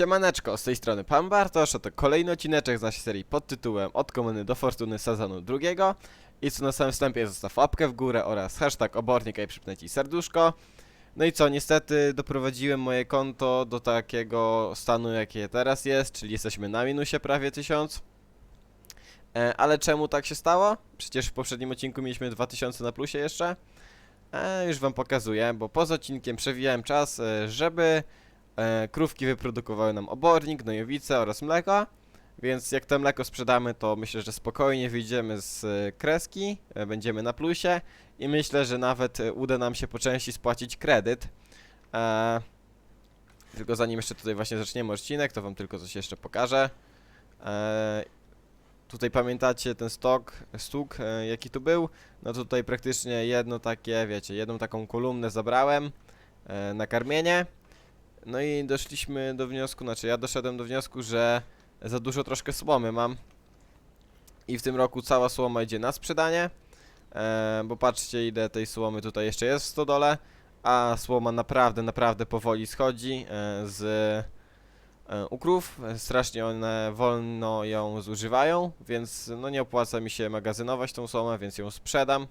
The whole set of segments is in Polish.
Siemaneczko, z tej strony Pan Bartosz, to kolejny odcineczek z naszej serii pod tytułem Od komuny do fortuny sezonu drugiego. I co na samym wstępie zostaw łapkę w górę oraz hashtag obornik i przypnę ci serduszko. No i co, niestety doprowadziłem moje konto do takiego stanu jakie teraz jest, czyli jesteśmy na minusie prawie 1000 e, Ale czemu tak się stało? Przecież w poprzednim odcinku mieliśmy 2000 na plusie jeszcze. E, Już wam pokazuję, bo poza odcinkiem przewijałem czas, e, żeby e, krówki wyprodukowały nam obornik, gnojowice oraz mleko. Więc jak to mleko sprzedamy, to myślę, że spokojnie wyjdziemy z e, kreski, e, będziemy na plusie i myślę, że nawet e, uda nam się po części spłacić kredyt. E, tylko zanim jeszcze tutaj właśnie zaczniemy odcinek, to wam tylko coś jeszcze pokażę. E, tutaj pamiętacie ten stok, stóg, e, jaki tu był? No tutaj praktycznie jedno takie, wiecie, jedną taką kolumnę zabrałem e, na karmienie. No i doszliśmy do wniosku, znaczy ja doszedłem do wniosku, że za dużo troszkę słomy mam. I w tym roku cała słoma idzie na sprzedanie. E, bo patrzcie ile tej słomy tutaj jeszcze jest w stodole. A słoma naprawdę, naprawdę powoli schodzi e, z e, ukrów. Strasznie one wolno ją zużywają, więc no nie opłaca mi się magazynować tą słomę, więc ją sprzedam.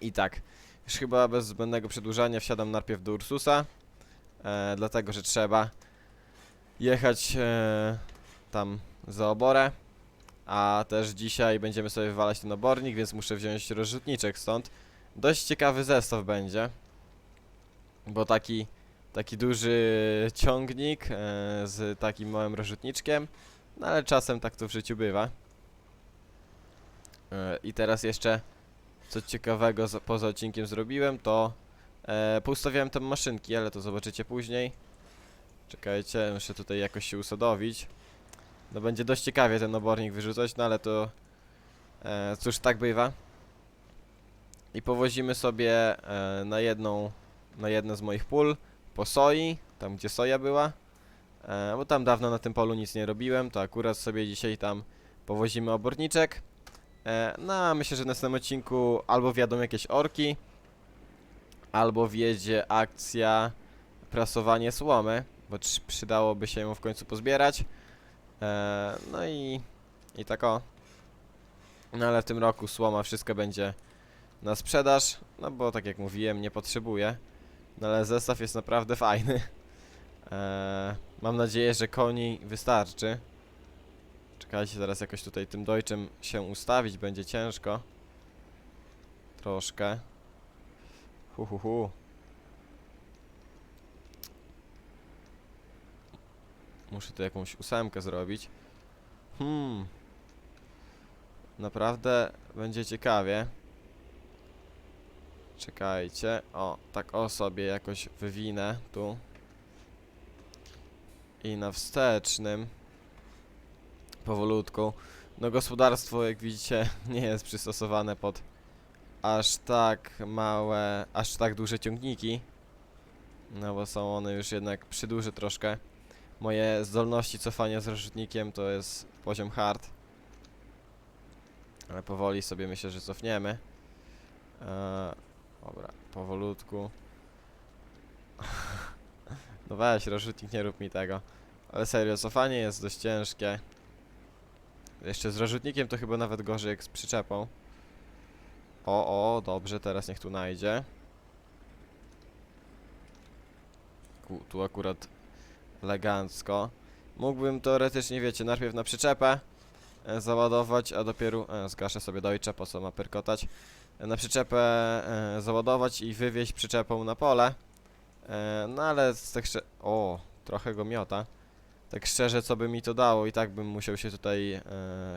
I tak, już chyba bez zbędnego przedłużania wsiadam najpierw do Ursusa e, dlatego że trzeba jechać e, tam za oborę, a też dzisiaj będziemy sobie wywalać ten obornik, więc muszę wziąć rozrzutniczek stąd. Dość ciekawy zestaw będzie, bo taki, taki duży ciągnik e, z takim małym rozrzutniczkiem, no ale czasem tak to w życiu bywa. E, I teraz jeszcze co ciekawego za- poza odcinkiem zrobiłem, to E, poustawiałem tam maszynki, ale to zobaczycie później. Czekajcie, muszę tutaj jakoś się usadowić. No będzie dość ciekawie ten obornik wyrzucać, no ale to... E, cóż, tak bywa. I powozimy sobie e, na jedną, na jedno z moich pól po soi, tam gdzie soja była. E, bo tam dawno na tym polu nic nie robiłem, to akurat sobie dzisiaj tam powozimy oborniczek. E, no a myślę, że w następnym odcinku albo wjadą jakieś orki, albo wjedzie akcja prasowanie słomy, bo przydałoby się ją w końcu pozbierać. E, no i, i tak o. No ale w tym roku słoma wszystko będzie na sprzedaż, no bo tak jak mówiłem, nie potrzebuję. No ale zestaw jest naprawdę fajny. E, mam nadzieję, że koni wystarczy. Czekajcie, zaraz jakoś tutaj tym dojczem się ustawić, będzie ciężko. Troszkę. Hu, hu, hu. Muszę tu jakąś ósemkę zrobić. Hmm. Naprawdę będzie ciekawie. Czekajcie. O, tak o sobie jakoś wywinę tu. I na wstecznym. Powolutku. No gospodarstwo, jak widzicie, nie jest przystosowane pod aż tak małe, aż tak duże ciągniki. No bo są one już jednak przyduże troszkę. Moje zdolności cofania z rozrzutnikiem to jest poziom hard. Ale powoli sobie myślę, że cofniemy. Eee, dobra, powolutku. no weź, rozrzutnik, nie rób mi tego. Ale serio, cofanie jest dość ciężkie. Jeszcze z rozrzutnikiem to chyba nawet gorzej jak z przyczepą. O, o, dobrze, teraz niech tu najdzie. Ku, tu akurat elegancko. Mógłbym teoretycznie, wiecie, najpierw na przyczepę e, załadować, a dopiero... E, zgaszę sobie dojcze, po co ma pyrkotać. E, na przyczepę e, załadować i wywieźć przyczepą na pole. E, no ale tak szczerze... O, trochę go miota. Tak szczerze, co by mi to dało? I tak bym musiał się tutaj e,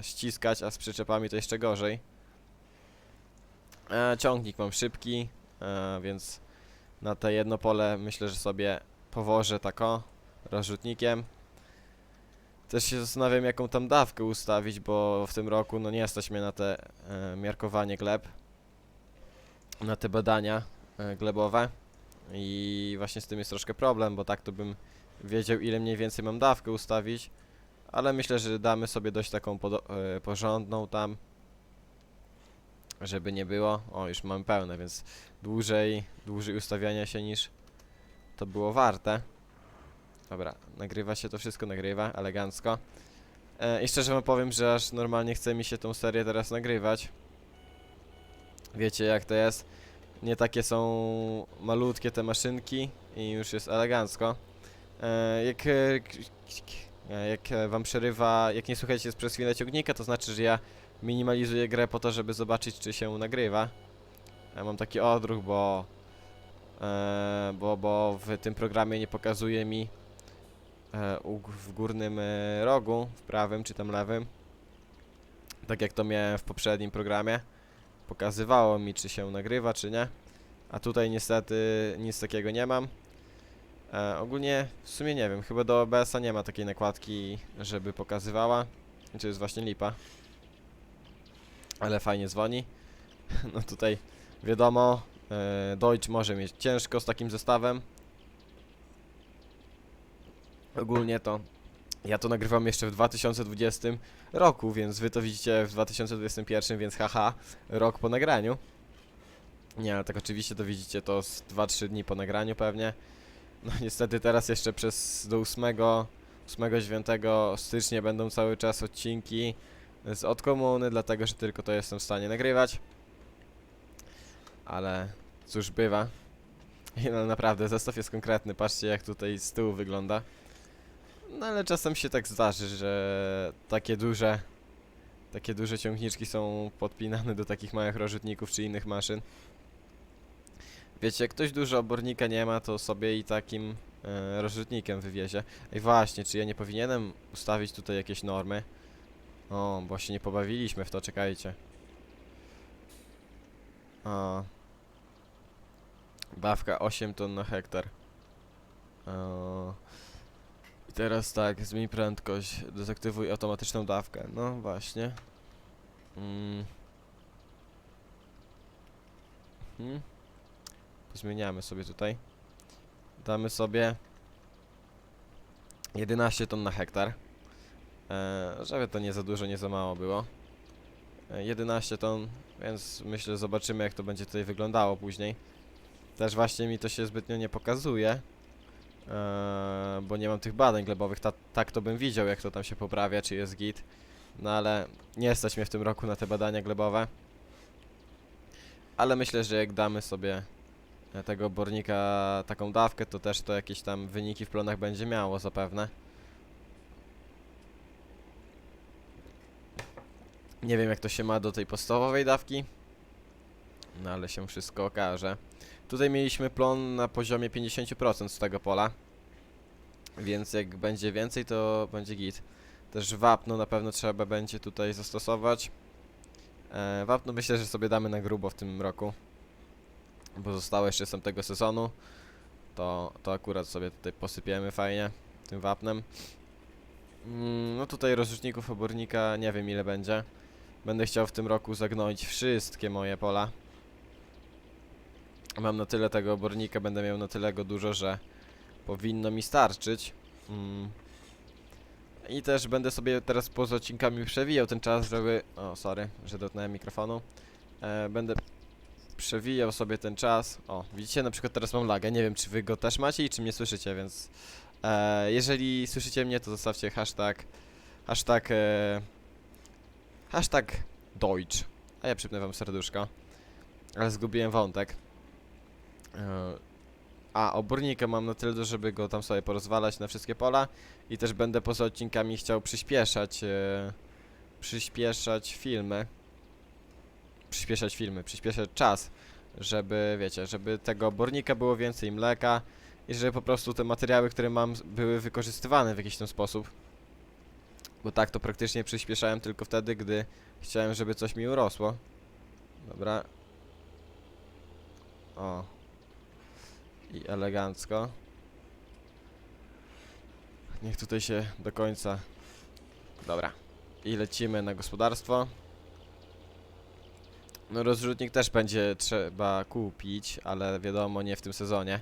ściskać, a z przyczepami to jeszcze gorzej. E, ciągnik mam szybki, e, więc na te jedno pole myślę, że sobie powożę tako rozrzutnikiem. Też się zastanawiam, jaką tam dawkę ustawić, bo w tym roku no nie stać mnie na te e, miarkowanie gleb, na te badania e, glebowe i właśnie z tym jest troszkę problem, bo tak to bym wiedział, ile mniej więcej mam dawkę ustawić, ale myślę, że damy sobie dość taką e, porządną tam żeby nie było. O, już mamy pełne, więc dłużej, dłużej ustawiania się niż to było warte. Dobra, nagrywa się to wszystko, nagrywa, elegancko. E, I szczerze wam powiem, że aż normalnie chce mi się tą serię teraz nagrywać. Wiecie jak to jest? Nie takie są malutkie te maszynki i już jest elegancko. E, jak, e, e, jak wam przerywa, jak nie słuchacie przez chwilę ciągnika, to znaczy, że ja minimalizuję grę po to, żeby zobaczyć, czy się nagrywa. Ja mam taki odruch, bo, e, bo, bo w tym programie nie pokazuje mi e, u, w górnym e, rogu, w prawym czy tam lewym, tak jak to miałem w poprzednim programie. Pokazywało mi, czy się nagrywa, czy nie. A tutaj niestety nic takiego nie mam. E, ogólnie w sumie nie wiem, chyba do OBS-a nie ma takiej nakładki, żeby pokazywała. To jest właśnie lipa. Ale fajnie dzwoni. No tutaj wiadomo, e, Deutsch może mieć ciężko z takim zestawem. Ogólnie to ja to nagrywam jeszcze w 2020 roku, więc wy to widzicie w 2021, więc haha, rok po nagraniu. Nie, ale tak oczywiście to widzicie to z 2-3 dni po nagraniu pewnie. No niestety teraz jeszcze przez do 8, 8-9 stycznia będą cały czas odcinki z od komuny, dlatego że tylko to jestem w stanie nagrywać. Ale cóż bywa. I no naprawdę zestaw jest konkretny, patrzcie jak tutaj z tyłu wygląda. No ale czasem się tak zdarzy, że takie duże takie duże ciągniczki są podpinane do takich małych rozrzutników czy innych maszyn. Wiecie, jak ktoś dużo obornika nie ma, to sobie i takim e, wywiezie. Ej właśnie, czy ja nie powinienem ustawić tutaj jakieś normy? O, bo się nie pobawiliśmy w to, czekajcie. O. Bawka 8 ton na hektar. O. I teraz tak, zmień prędkość, dezaktywuj automatyczną dawkę. No właśnie. Mm. Hmm. Zmieniamy sobie tutaj. Damy sobie 11 ton na hektar. E, żeby to nie za dużo, nie za mało było. E, 11 ton, więc myślę, zobaczymy jak to będzie tutaj wyglądało później. Też właśnie mi to się zbytnio nie pokazuje. E, bo nie mam tych badań glebowych, Ta, tak to bym widział jak to tam się poprawia, czy jest git. No ale nie stać mnie w tym roku na te badania glebowe. Ale myślę, że jak damy sobie e, tego obornika taką dawkę, to też to jakieś tam wyniki w plonach będzie miało zapewne. Nie wiem jak to się ma do tej podstawowej dawki. No ale się wszystko okaże. Tutaj mieliśmy plon na poziomie 50% z tego pola. Więc jak będzie więcej, to będzie git. Też wapno na pewno trzeba będzie tutaj zastosować. E, wapno myślę, że sobie damy na grubo w tym roku. Bo zostało jeszcze z tamtego sezonu. To, to akurat sobie tutaj posypiemy fajnie tym wapnem. Mm, no tutaj rozrzutników obornika nie wiem ile będzie. Będę chciał w tym roku zagnoić wszystkie moje pola. Mam na tyle tego obornika, będę miał na tyle go dużo, że powinno mi starczyć. Mm. I też będę sobie teraz poza odcinkami przewijał ten czas, żeby... O, sorry, że dotknąłem mikrofonu. E, będę przewijał sobie ten czas. O, widzicie, na przykład teraz mam lagę. Nie wiem, czy wy go też macie i czy mnie słyszycie, więc... E, jeżeli słyszycie mnie, to zostawcie hashtag... Hashtag... E, hashtag Deutsch. A ja przypnę wam serduszko. Ale zgubiłem wątek. E, a, obornika mam na tyle, żeby go tam sobie porozwalać na wszystkie pola i też będę poza odcinkami chciał przyspieszać e, przyspieszać filmy przyspieszać filmy, przyspieszać czas żeby, wiecie, żeby tego obornika było więcej mleka i żeby po prostu te materiały, które mam były wykorzystywane w jakiś ten sposób bo tak to praktycznie przyspieszałem tylko wtedy, gdy chciałem, żeby coś mi urosło dobra o i elegancko. Niech tutaj się do końca. Dobra. I lecimy na gospodarstwo. No rozrzutnik też będzie trzeba kupić, ale wiadomo nie w tym sezonie.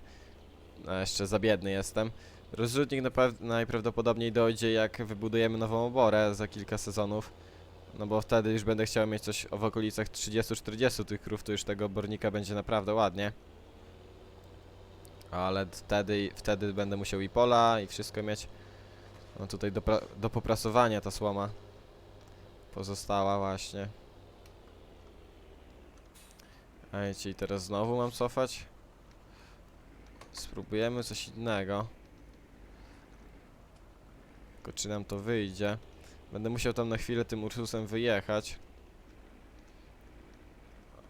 No, jeszcze za biedny jestem. Rozrzutnik najprawdopodobniej dojdzie jak wybudujemy nową oborę za kilka sezonów. No bo wtedy już będę chciał mieć coś w okolicach 30-40 tych krów, to już tego obornika będzie naprawdę ładnie. Ale wtedy, wtedy będę musiał i pola i wszystko mieć. No tutaj do, do poprasowania ta słoma pozostała właśnie. Ej, czyli teraz znowu mam cofać? Spróbujemy coś innego. Tylko czy nam to wyjdzie? Będę musiał tam na chwilę tym Ursusem wyjechać.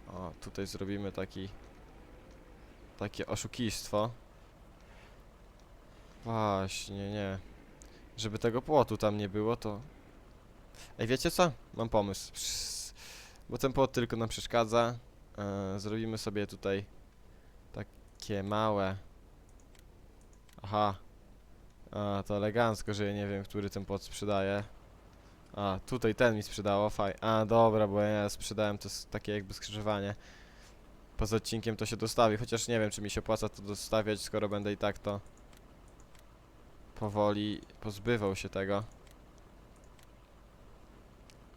O, tutaj zrobimy taki... Takie oszukistwo. Właśnie, nie. Żeby tego płotu tam nie było, to... Ej, wiecie co? Mam pomysł. Psz, Bo ten płot tylko nam przeszkadza. E, zrobimy sobie tutaj takie małe. Aha. A, to elegancko, że ja nie wiem, który ten płot sprzedaje. A, tutaj ten mi sprzedało, faj. A, dobra, bo ja sprzedałem to takie jakby skrzyżowanie. Poza odcinkiem to się dostawi, chociaż nie wiem, czy mi się opłaca to dostawiać, skoro będę i tak to powoli pozbywał się tego.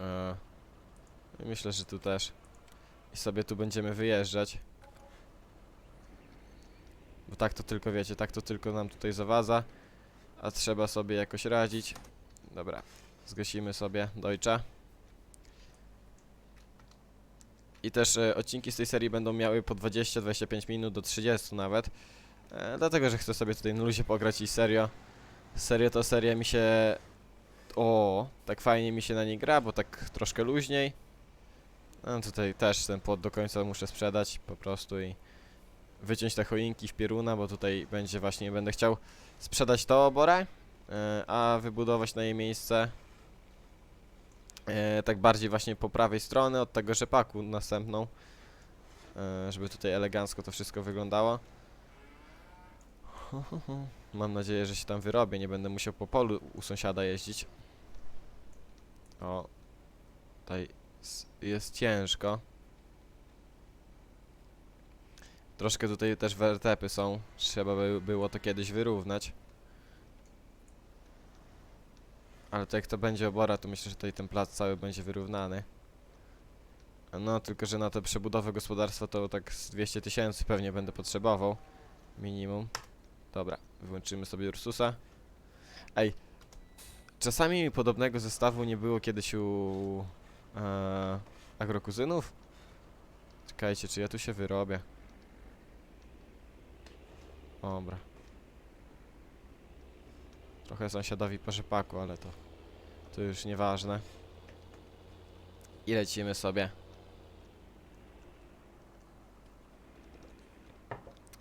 E, myślę, że tu też. I sobie tu będziemy wyjeżdżać. Bo tak to tylko wiecie, tak to tylko nam tutaj zawadza. A trzeba sobie jakoś radzić. Dobra, zgasimy sobie Deutsche. I też e, odcinki z tej serii będą miały po 20-25 minut do 30 nawet. E, dlatego, że chcę sobie tutaj na luzie pograć i serio. Serio to seria mi się... O, tak fajnie mi się na niej gra, bo tak troszkę luźniej. No tutaj też ten płot do końca muszę sprzedać po prostu i wyciąć te choinki w pieruna, bo tutaj będzie właśnie, będę chciał sprzedać to oborę, e, a wybudować na jej miejsce e, tak bardziej właśnie po prawej strony od tego rzepaku następną, e, żeby tutaj elegancko to wszystko wyglądało. Mam nadzieję, że się tam wyrobię, nie będę musiał po polu u sąsiada jeździć. O, tutaj jest ciężko. Troszkę tutaj też wertepy są. Trzeba by było to kiedyś wyrównać. Ale to jak to będzie obora, to myślę, że tutaj ten plac cały będzie wyrównany. No, tylko że na tę przebudowę gospodarstwa to tak z 200 tysięcy pewnie będę potrzebował. Minimum. Dobra, wyłączymy sobie Ursusa. Ej, czasami mi podobnego zestawu nie było kiedyś u e, agrokuzynów? Czekajcie, czy ja tu się wyrobię? Dobra. Trochę sąsiadowi po rzepaku, ale to, to już nieważne. I lecimy sobie.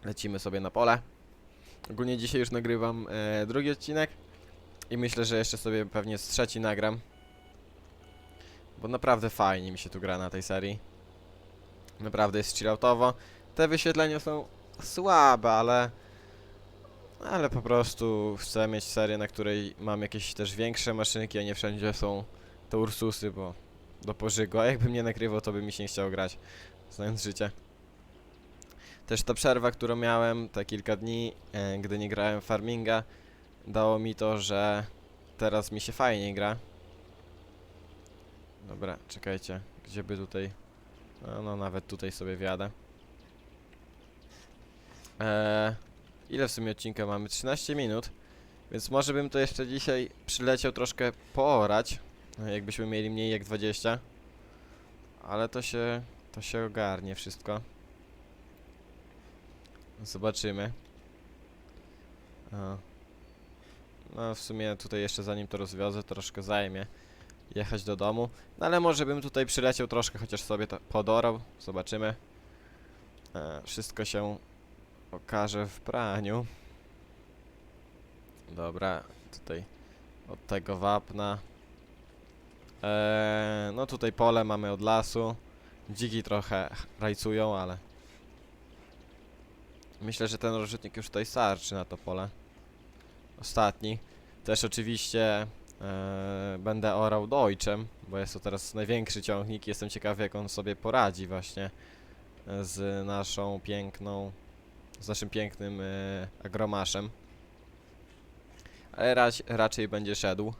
Lecimy sobie na pole. Ogólnie dzisiaj już nagrywam e, drugi odcinek. I myślę, że jeszcze sobie pewnie z trzeci nagram. Bo naprawdę fajnie mi się tu gra na tej serii. Naprawdę jest chilloutowo. Te wyświetlenia są słabe, ale... Ale po prostu chcę mieć serię, na której mam jakieś też większe maszynki, a nie wszędzie są te Ursusy, bo do pożygu. A jakbym nie nagrywał, to by mi się nie chciało grać, znając życie. Też ta przerwa, którą miałem, te kilka dni, e, gdy nie grałem farminga, dało mi to, że teraz mi się fajnie gra. Dobra, czekajcie, gdzie by tutaj... No, no nawet tutaj sobie wjadę. Eee, ile w sumie odcinka mamy? 13 minut. Więc może bym to jeszcze dzisiaj przyleciał troszkę poorać. no, Jakbyśmy mieli mniej jak 20. Ale to się... to się ogarnie wszystko. Zobaczymy. O. No w sumie tutaj jeszcze zanim to rozwiozę troszkę zajmie jechać do domu. No ale może bym tutaj przyleciał troszkę, chociaż sobie to podorał. Zobaczymy. E, wszystko się okaże w praniu. Dobra, tutaj od tego wapna. E, no tutaj pole mamy od lasu. Dziki trochę rajcują, ale myślę, że ten rozrzutnik już tutaj starczy na to pole. Ostatni. Też oczywiście e, będę orał dojczem, bo jest to teraz największy ciągnik. Jestem ciekawy, jak on sobie poradzi właśnie e, z naszą piękną, z naszym pięknym e, agromaszem. Ale rac raczej będzie szedł.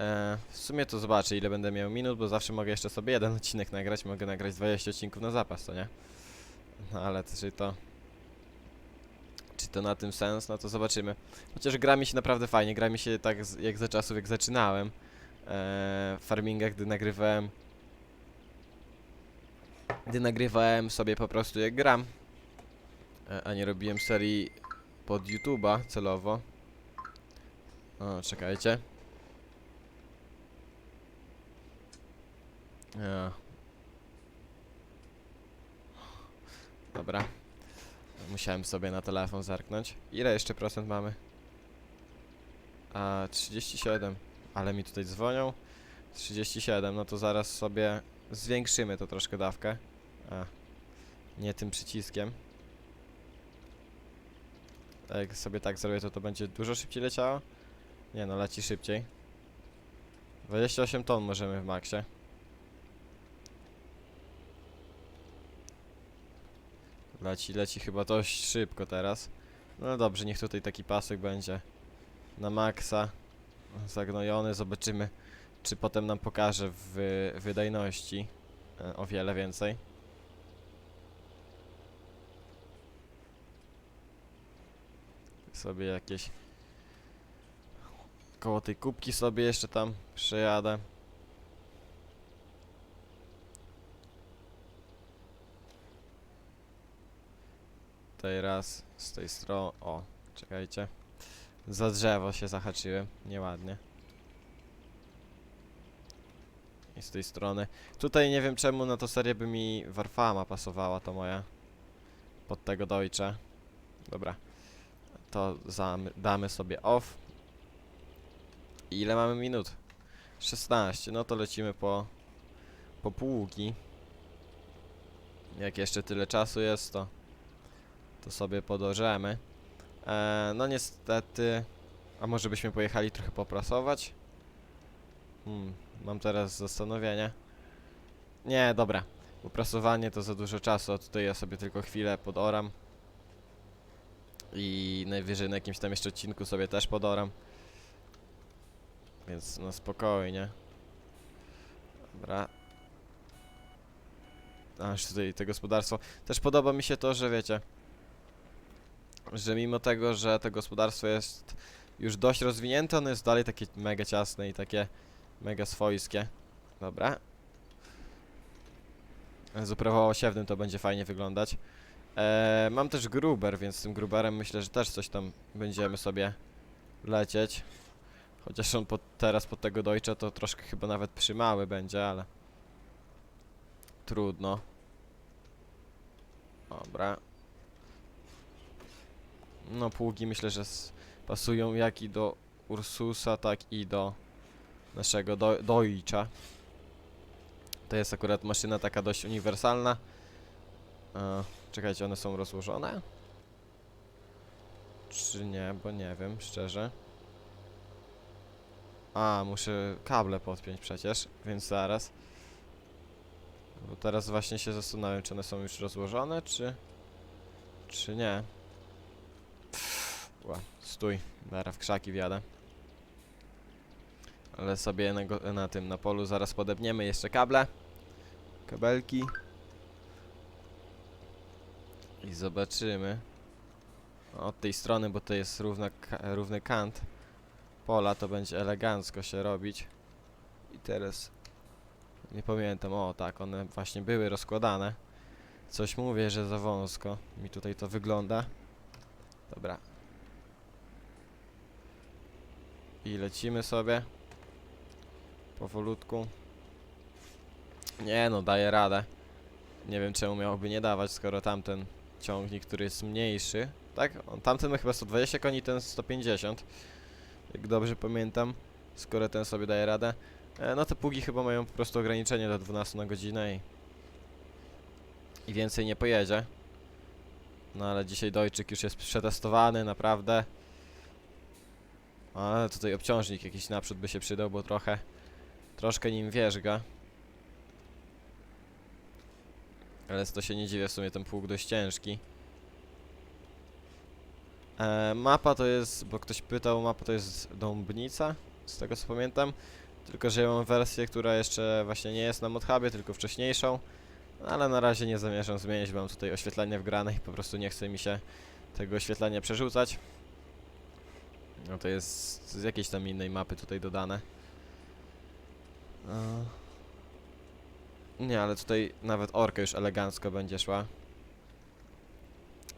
E, w sumie to zobaczę, ile będę miał minut, bo zawsze mogę jeszcze sobie jeden odcinek nagrać. Mogę nagrać 20 odcinków na zapas, to nie? No ale czy to... Czy to na tym sens, no to zobaczymy. Chociaż gra mi się naprawdę fajnie, gra mi się tak z, jak za czasów, jak zaczynałem. E, farminga, gdy nagrywałem gdy nagrywałem sobie po prostu jak gram, a nie robiłem serii pod YouTube'a celowo. O, czekajcie. Ja. Dobra. Musiałem sobie na telefon zerknąć. Ile jeszcze procent mamy? A, 37. Ale mi tutaj dzwonią. 37, no to zaraz sobie zwiększymy to troszkę dawkę. A, nie tym przyciskiem. Jak sobie tak zrobię, to to będzie dużo szybciej leciało? Nie no, leci szybciej. 28 ton możemy w maksie. Leci, leci chyba dość szybko teraz. No dobrze, niech tutaj taki pasek będzie na maksa zagnojony. Zobaczymy, czy potem nam pokaże w wydajności e, o wiele więcej. Sobie jakieś koło tej kubki sobie jeszcze tam przejadę. Tutaj raz z tej strony. O, czekajcie. Za drzewo się zahaczyłem. Nieładnie. I z tej strony. Tutaj nie wiem czemu na to serię by mi Warfama pasowała to moja. Pod tego Deutsche. Dobra. To damy sobie off. I ile mamy minut? 16. No to lecimy po po pługi. Jak jeszcze tyle czasu jest, to to sobie podążemy. E, no niestety, a może byśmy pojechali trochę poprasować? Hmm, mam teraz zastanowienie. Nie, dobra. Poprasowanie to za dużo czasu, a tutaj ja sobie tylko chwilę podoram. I najwyżej na jakimś tam jeszcze odcinku sobie też podoram. Więc no spokojnie. Dobra. Aż tutaj to gospodarstwo. Też podoba mi się to, że wiecie, że mimo tego, że to gospodarstwo jest już dość rozwinięte, ono jest dalej takie mega ciasne i takie mega swojskie. Dobra. Z uprawą osiewnym to będzie fajnie wyglądać. Eee, mam też gruber, więc z tym gruberem myślę, że też coś tam będziemy sobie lecieć. Chociaż on pod, teraz pod tego dojcza to troszkę chyba nawet przymały będzie, ale trudno. Dobra. No pługi myślę, że pasują jak i do Ursusa, tak i do naszego do Deutscha. To jest akurat maszyna taka dość uniwersalna. E, czekajcie, one są rozłożone? Czy nie, bo nie wiem, szczerze. A, muszę kable podpiąć przecież, więc zaraz. Bo teraz właśnie się zastanawiam, czy one są już rozłożone, czy... Czy nie. Ła, stój, zaraz w krzaki wjadę. Ale sobie na, na tym, na polu zaraz podepniemy jeszcze kable. Kabelki. I zobaczymy. Od tej strony, bo to jest równa, równy kant pola, to będzie elegancko się robić. I teraz... Nie pamiętam, o tak, one właśnie były rozkładane. Coś mówię, że za wąsko mi tutaj to wygląda. Dobra, I lecimy sobie. Powolutku. Nie no, daje radę. Nie wiem czemu miałoby nie dawać, skoro tamten ciągnik, który jest mniejszy. Tak? Tamten ma chyba 120 koni, ten 150. Jak dobrze pamiętam. Skoro ten sobie daje radę. E, no te pługi chyba mają po prostu ograniczenie do 12 na godzinę i... I więcej nie pojedzie. No ale dzisiaj dojczyk już jest przetestowany, naprawdę. Ale tutaj obciążnik jakiś naprzód by się przydał, bo trochę... Troszkę nim wierzga. Ale to się nie dziwię, w sumie ten pług dość ciężki. E, mapa to jest, bo ktoś pytał, mapa to jest Dąbnica, z tego co pamiętam. Tylko, że ja mam wersję, która jeszcze właśnie nie jest na modhubie, tylko wcześniejszą. Ale na razie nie zamierzam zmieniać, bo mam tutaj oświetlenie wgrane i po prostu nie chce mi się tego oświetlenia przerzucać. No to jest z jakiejś tam innej mapy tutaj dodane. E, Nie, ale tutaj nawet orka już elegancko będzie szła.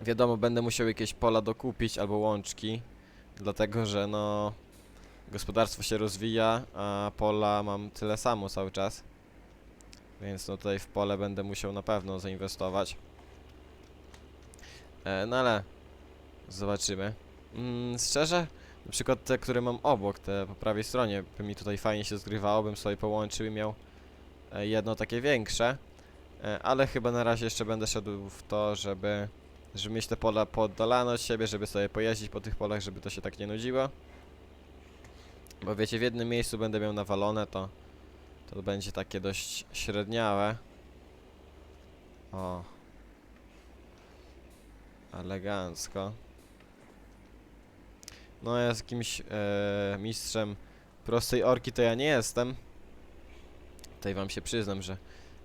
Wiadomo, będę musiał jakieś pola dokupić albo łączki, dlatego że no gospodarstwo się rozwija, a pola mam tyle samo cały czas. Więc no tutaj w pole będę musiał na pewno zainwestować. E, no ale zobaczymy. Mm, szczerze, na przykład te, które mam obok, te po prawej stronie, by mi tutaj fajnie się zgrywało, bym sobie połączył i miał jedno takie większe. E, ale chyba na razie jeszcze będę szedł w to, żeby, żeby mieć te pola poddalane od siebie, żeby sobie pojeździć po tych polach, żeby to się tak nie nudziło. Bo wiecie, w jednym miejscu będę miał nawalone, to to będzie takie dość średniałe. O. Elegancko. No ja z jakimś e, mistrzem prostej orki to ja nie jestem. Tutaj wam się przyznam, że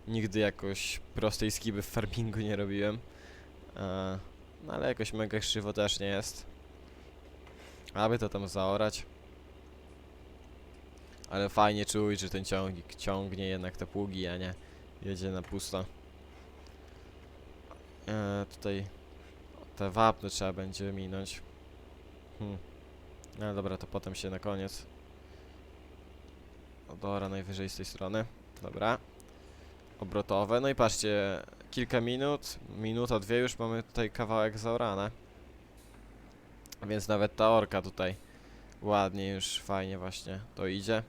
nigdy jakoś prostej skiby w farmingu nie robiłem. E, no ale jakoś mega krzywo też nie jest. Aby to tam zaorać. Ale fajnie czuć, że ten ciągnik ciągnie jednak te pługi, a nie jedzie na pusto. E, tutaj te wapno trzeba będzie minąć. Hmm. No dobra, to potem się na koniec. Odora najwyżej z tej strony. Dobra. Obrotowe. No i patrzcie, kilka minut, minuta, dwie już mamy tutaj kawałek zaorane. Więc nawet ta orka tutaj ładnie już fajnie właśnie to idzie.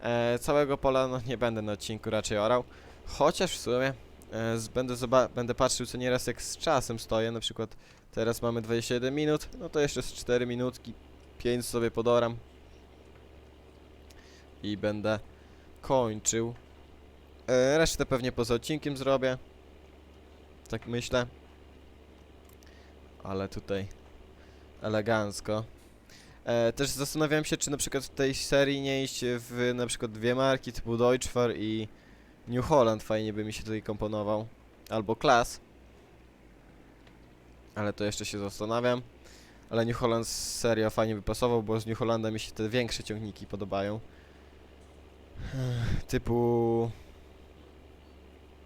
E, całego pola no, nie będę na odcinku raczej orał. Chociaż w sumie e, z, będę, będę patrzył co nieraz jak z czasem stoję. Na przykład teraz mamy 21 minut, no to jeszcze z 4 minutki, 5 sobie podoram. I będę kończył. E, resztę pewnie poza odcinkiem zrobię. Tak myślę. Ale tutaj elegancko. E, też zastanawiałem się, czy na przykład w tej serii nie iść w na przykład dwie marki typu Deutschfar i New Holland fajnie by mi się tutaj komponował. Albo Class. Ale to jeszcze się zastanawiam. Ale New Holland serio fajnie by pasował, bo z New Hollanda mi się te większe ciągniki podobają. Typu...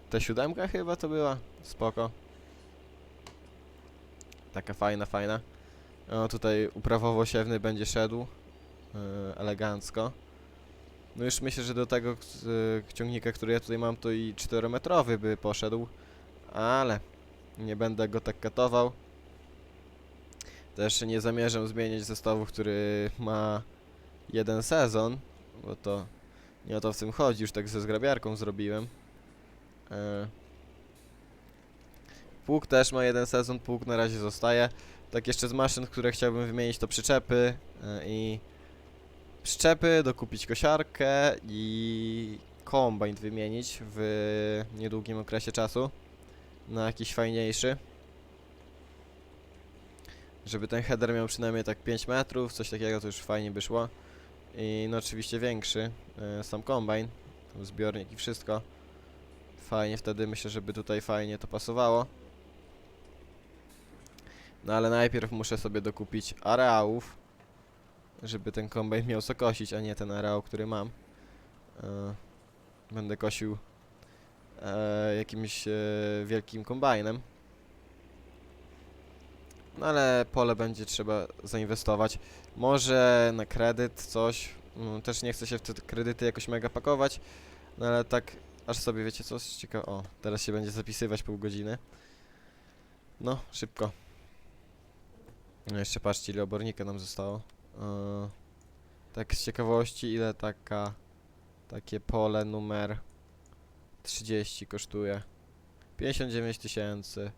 Ta siódemka chyba to była? Spoko. Taka fajna, fajna. O, tutaj uprawowo-siewny będzie szedł. Yy, elegancko. No już myślę, że do tego yy, ciągnika, który ja tutaj mam, to i 4-metrowy by poszedł. Ale nie będę go tak katował. Też nie zamierzam zmieniać zestawu, który ma jeden sezon, bo to nie o to w tym chodzi, już tak ze zgrabiarką zrobiłem. Yy. Pług też ma jeden sezon, pług na razie zostaje. Tak jeszcze z maszyn, które chciałbym wymienić to przyczepy yy, i przyczepy, dokupić kosiarkę i kombajn wymienić w niedługim okresie czasu na jakiś fajniejszy. Żeby ten header miał przynajmniej tak 5 metrów, coś takiego to już fajnie by szło. I no oczywiście większy yy, sam kombajn, zbiornik i wszystko. Fajnie wtedy myślę, żeby tutaj fajnie to pasowało. No ale najpierw muszę sobie dokupić areałów, żeby ten kombajn miał co kosić, a nie ten areał, który mam. E, będę kosił e, jakimś e, wielkim kombajnem. No ale pole będzie trzeba zainwestować. Może na kredyt coś. Mm, też nie chcę się w te kredyty jakoś mega pakować. No ale tak aż sobie wiecie co ciekawe. O, teraz się będzie zapisywać pół godziny. No, szybko. No jeszcze patrzcie ile obornika nam zostało. Yy, tak z ciekawości ile taka takie pole numer 30 kosztuje 59 tysięcy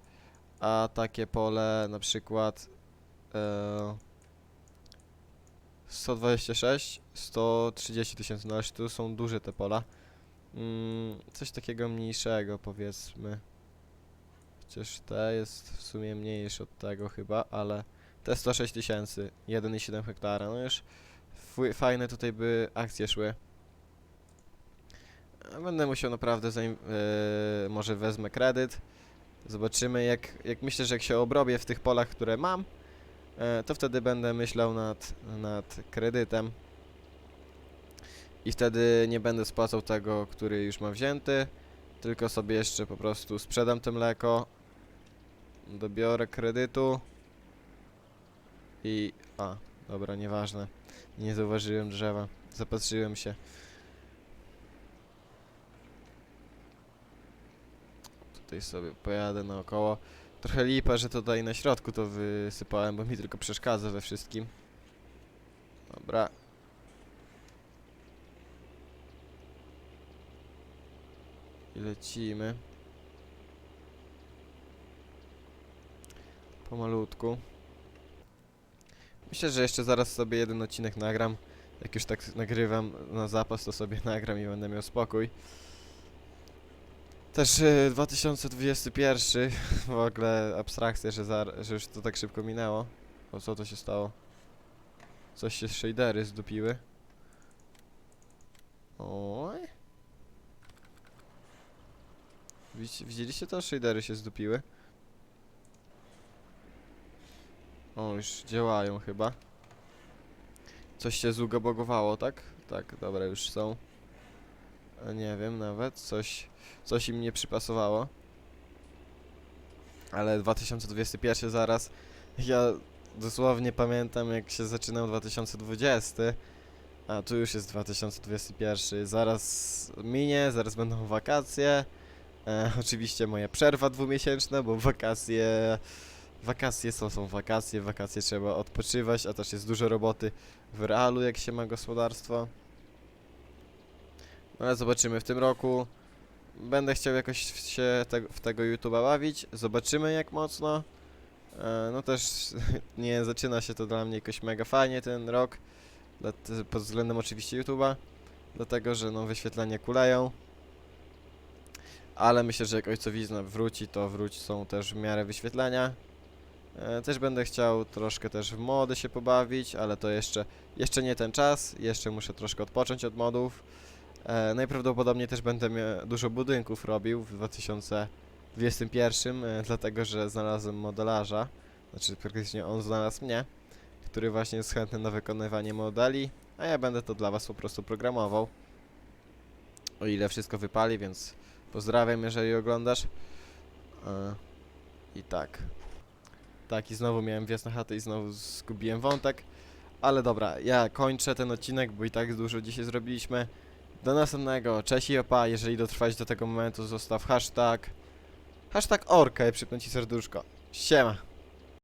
a takie pole na przykład yy, 126 130 tysięcy no ale tu są duże te pola. Mm, coś takiego mniejszego powiedzmy. Chociaż te jest w sumie mniejsze od tego chyba ale te 106 tysięcy 1,7 hektara no już fajne tutaj by akcje szły. Będę musiał naprawdę yy, może wezmę kredyt Zobaczymy, jak, jak myślę, że jak się obrobię w tych polach, które mam, e, to wtedy będę myślał nad, nad kredytem. I wtedy nie będę spłacał tego, który już mam wzięty, tylko sobie jeszcze po prostu sprzedam to mleko, dobiorę kredytu i... A, dobra, nieważne. Nie zauważyłem drzewa. Zapatrzyłem się. Tutaj sobie pojadę naokoło. Trochę lipa, że tutaj na środku to wysypałem, bo mi tylko przeszkadza we wszystkim. Dobra. I lecimy. Pomalutku. Myślę, że jeszcze zaraz sobie jeden odcinek nagram. Jak już tak nagrywam na zapas, to sobie nagram i będę miał spokój. Też e, 2021, w ogóle abstrakcja, że, zar- że już to tak szybko minęło. O co to się stało? Coś się shadery zdupiły. Oj. Widzieliście to? Shadery się zdupiły. O, już działają chyba. Coś się zugabogowało, tak? Tak, dobra, już są. Nie wiem nawet, coś, coś im nie przypasowało. Ale 2021 zaraz. Ja dosłownie pamiętam jak się zaczynał 2020. A tu już jest 2021. Zaraz minie, zaraz będą wakacje. E, oczywiście moja przerwa dwumiesięczna, bo wakacje. Wakacje są, są wakacje, wakacje trzeba odpoczywać, a też jest dużo roboty w realu, jak się ma gospodarstwo. No ale zobaczymy w tym roku. Będę chciał jakoś się te, w tego YouTube'a bawić. Zobaczymy jak mocno. E, no też nie zaczyna się to dla mnie jakoś mega fajnie ten rok. Dla, pod względem oczywiście YouTube'a. Dlatego, że no wyświetlenia kuleją. Ale myślę, że jak ojcowizna wróci, to wrócą też w miarę wyświetlenia. E, też będę chciał troszkę też w mody się pobawić, ale to jeszcze, jeszcze nie ten czas. Jeszcze muszę troszkę odpocząć od modów. E, najprawdopodobniej też będę dużo budynków robił w 2021, e, dlatego że znalazłem modelarza. Znaczy praktycznie on znalazł mnie, który właśnie jest chętny na wykonywanie modeli, a ja będę to dla was po prostu programował. O ile wszystko wypali, więc pozdrawiam, jeżeli oglądasz. E, I tak. Tak, i znowu miałem wjazd na chatę i znowu zgubiłem wątek. Ale dobra, ja kończę ten odcinek, bo i tak dużo dzisiaj zrobiliśmy. Do następnego, cześć i opa, jeżeli dotrwałeś do tego momentu, zostaw hashtag Hashtag orkę i przypnę ci serduszko. Siema.